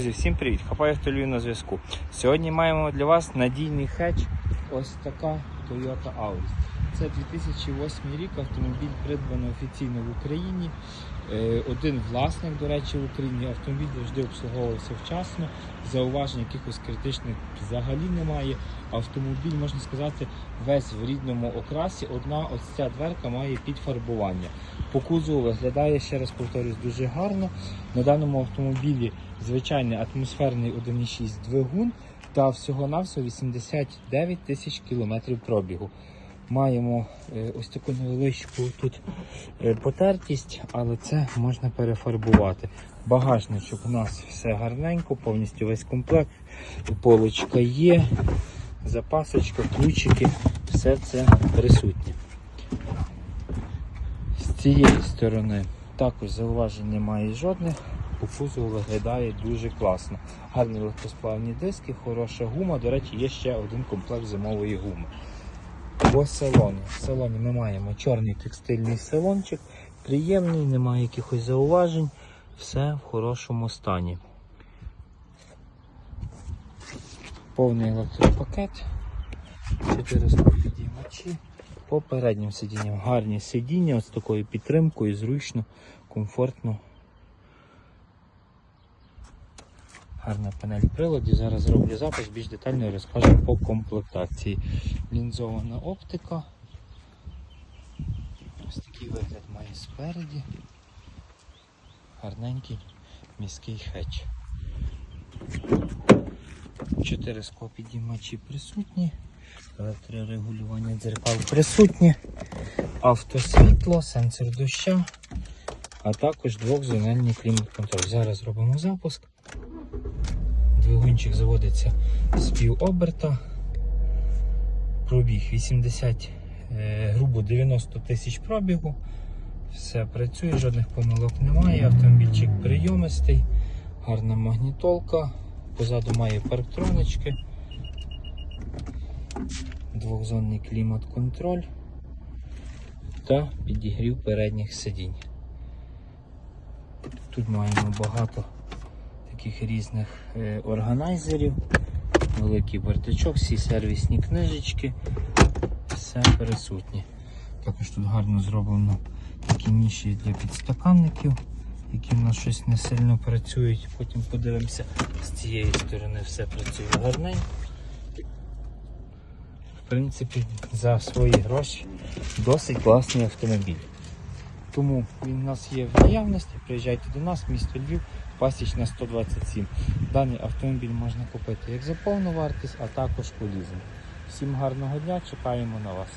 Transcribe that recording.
Друзі, всім привіт! Хапаю автолюю на зв'язку. Сьогодні маємо для вас надійний хедж. Ось така Toyota Auris. Це 2008 рік, автомобіль придбано офіційно в Україні. Е, Один власник, до речі, в Україні. Автомобіль завжди обслуговувався вчасно. Зауважень якихось критичних взагалі немає. Автомобіль, можна сказати, весь в рідному окрасі. Одна ось ця дверка має підфарбування. По кузову виглядає, ще раз повторюсь, дуже гарно. На даному автомобілі звичайний атмосферний 1.6 двигун та всього-навсього 89 тисяч кілометрів пробігу. Маємо е, ось таку невеличку тут е, потертість, але це можна перефарбувати. Багажничок у нас все гарненько, повністю весь комплект. Полочка є, запасочка, ключики, все це присутнє. З цієї сторони також зауважень немає жодних. По кузову виглядає дуже класно. Гарні легкосплавні диски, хороша гума. До речі, є ще один комплект зимової гуми. По салону. В салоні ми маємо чорний текстильний салончик, приємний, немає якихось зауважень, все в хорошому стані. Повний електропакет, 4 підіймачі. По переднім сидінням гарні сидіння з такою підтримкою, зручно, комфортно. Гарна панель приладів. Зараз зроблю запис, більш детально розкажу по комплектації. Лінзована оптика. Ось такий вигляд має спереді. Гарненький міський хедж. Чотири склопідіймачі присутні. Електрорегулювання дзеркал присутні. Автосвітло, сенсор доща, а також двохзональний клімат-контроль. Зараз зробимо запуск. Двигунчик заводиться з півоберта. Пробіг 80, е, грубо 90 тисяч пробігу. Все працює, жодних помилок немає. Автомобільчик прийомистий, гарна магнітолка. Позаду має парктронички, двохзонний клімат-контроль та підігрів передніх сидінь. Тут маємо багато таких різних е, органайзерів, великий бардачок, всі сервісні книжечки, все присутнє. Також тут гарно зроблено такі ніші для підстаканників, які в нас щось не сильно працюють. Потім подивимося, з цієї сторони все працює гарненько. В принципі, за свої гроші досить класний автомобіль. Тому він у нас є в наявності. Приїжджайте до нас, місто Львів, пасічна 127. Даний автомобіль можна купити як за повну вартість, а також по лізингу. Всім гарного дня, чекаємо на вас.